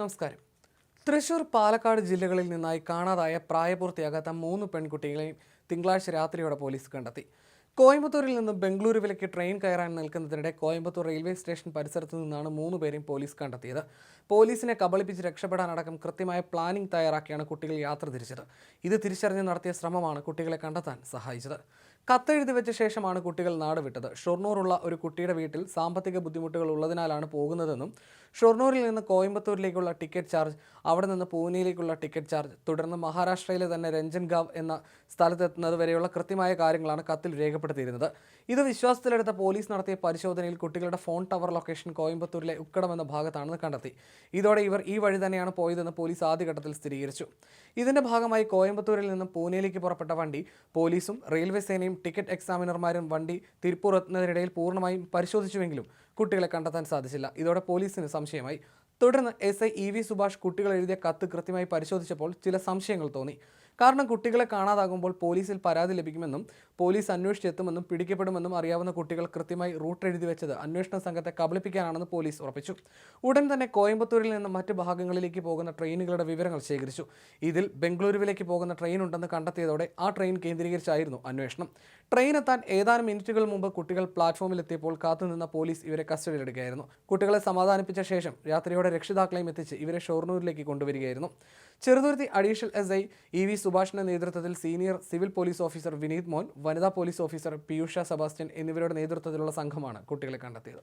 നമസ്കാരം. തൃശൂർ പാലക്കാട് ജില്ലകളിൽ നിന്നായി കാണാതായ പ്രായപൂർത്തിയാകാത്ത മൂന്ന് പെൺകുട്ടികളെയും തിങ്കളാഴ്ച രാത്രിയോടെ പോലീസ് കണ്ടെത്തി. കോയമ്പത്തൂരിൽ നിന്ന് ബംഗളൂരുവിലേക്ക് ട്രെയിൻ കയറാൻ നിൽക്കുന്നതിനിടെ കോയമ്പത്തൂർ റെയിൽവേ സ്റ്റേഷൻ പരിസരത്തു നിന്നാണ് മൂന്ന് പേരെയും പോലീസ് കണ്ടെത്തിയത്. പോലീസിനെ കബളിപ്പിച്ച് രക്ഷപ്പെടാനടക്കം കൃത്യമായ പ്ലാനിംഗ് തയ്യാറാക്കിയാണ് കുട്ടികൾ യാത്ര തിരിച്ചത്. ഇത് തിരിച്ചറിഞ്ഞ് നടത്തിയ ശ്രമമാണ് കുട്ടികളെ കണ്ടെത്താൻ സഹായിച്ചത്. കത്തെഴുതി വെച്ച ശേഷമാണ് കുട്ടികൾ നാട് വിട്ടത്. ഷൊർണൂറുള്ള ഒരു കുട്ടിയുടെ വീട്ടിൽ സാമ്പത്തിക ബുദ്ധിമുട്ടുകൾ ഉള്ളതിനാലാണ് പോകുന്നതെന്നും ഷൊർണൂരിൽ നിന്ന് കോയമ്പത്തൂരിലേക്കുള്ള ടിക്കറ്റ് ചാർജ് അവിടെ നിന്ന് പൂനെയിലേക്കുള്ള ടിക്കറ്റ് ചാർജ് തുടർന്ന് മഹാരാഷ്ട്രയിലെ തന്നെ രഞ്ജൻഗാവ് എന്ന സ്ഥലത്തെത്തുന്നത് വരെയുള്ള കൃത്യമായ കാര്യങ്ങളാണ് കത്തിൽ രേഖപ്പെടുത്തിയിരുന്നത് ഇത് വിശ്വാസത്തിലെടുത്ത പോലീസ് നടത്തിയ പരിശോധനയിൽ കുട്ടികളുടെ ഫോൺ ടവർ ലൊക്കേഷൻ കോയമ്പത്തൂരിലെ ഉക്കടം എന്ന ഭാഗത്താണെന്ന് കണ്ടെത്തി. ഇതോടെ ഇവർ ഈ വഴി തന്നെയാണ് പോയതെന്ന് പോലീസ് ആദ്യഘട്ടത്തിൽ സ്ഥിരീകരിച്ചു. ഇതിന്റെ ഭാഗമായി കോയമ്പത്തൂരിൽ നിന്നും പൂനെയിലേക്ക് പുറപ്പെട്ട വണ്ടി പോലീസും റെയിൽവേ സേനയും ടിക്കറ്റ് എക്സാമിനർമാരും വണ്ടി തിരുപ്പൂർ എത്തുന്നതിനിടയിൽ പൂർണമായും പരിശോധിച്ചുവെങ്കിലും കുട്ടികളെ കണ്ടെത്താൻ സാധിച്ചില്ല. ഇതോടെ പോലീസിന് സംശയമായി. തുടർന്ന് S I E V Subhash കുട്ടികൾ എഴുതിയ കത്ത് കൃത്യമായി പരിശോധിച്ചപ്പോൾ ചില സംശയങ്ങൾ തോന്നി. കാരണം കുട്ടികളെ കാണാതാകുമ്പോൾ പോലീസിൽ പരാതി ലഭിക്കുമെന്നും പോലീസ് അന്വേഷിച്ചെത്തുമെന്നും പിടിക്കപ്പെടുമെന്നും അറിയാവുന്ന കുട്ടികൾ കൃത്യമായി റൂട്ട് എഴുതി വെച്ചത് അന്വേഷണ സംഘത്തെ കബളിപ്പിക്കാനാണെന്ന് പോലീസ് ഉറപ്പിച്ചു. ഉടൻ തന്നെ കോയമ്പത്തൂരിൽ നിന്ന് മറ്റ് ഭാഗങ്ങളിലേക്ക് പോകുന്ന ട്രെയിനുകളുടെ വിവരങ്ങൾ ശേഖരിച്ചു. ഇതിൽ ബംഗളൂരുവിലേക്ക് പോകുന്ന ട്രെയിൻ ഉണ്ടെന്ന് കണ്ടെത്തിയതോടെ ആ ട്രെയിൻ കേന്ദ്രീകരിച്ചായിരുന്നു അന്വേഷണം. ട്രെയിൻ എത്താൻ ഏതാനും മിനിറ്റുകൾ മുമ്പ് കുട്ടികൾ പ്ലാറ്റ്ഫോമിലെത്തിയപ്പോൾ കാത്തുനിന്ന പോലീസ് ഇവരെ കസ്റ്റഡിയിലെടുക്കുകയായിരുന്നു. കുട്ടികളെ സമാധാനിപ്പിച്ച ശേഷം രാത്രിയോടെ രക്ഷിതാക്കളെയും എത്തിച്ച് ഇവരെ ഷൊർണൂരിലേക്ക് കൊണ്ടുവരികയായിരുന്നു. Cheruthuruthy additional S I E V സുഭാഷിന്റെ നേതൃത്വത്തിൽ senior civil police officer Vineeth Mon വനിതാ പോലീസ് ഓഫീസർ പീയൂഷ സെബാസ്റ്റ്യൻ എന്നിവരുടെ നേതൃത്വത്തിലുള്ള സംഘമാണ് കുട്ടികളെ കണ്ടെത്തിയത്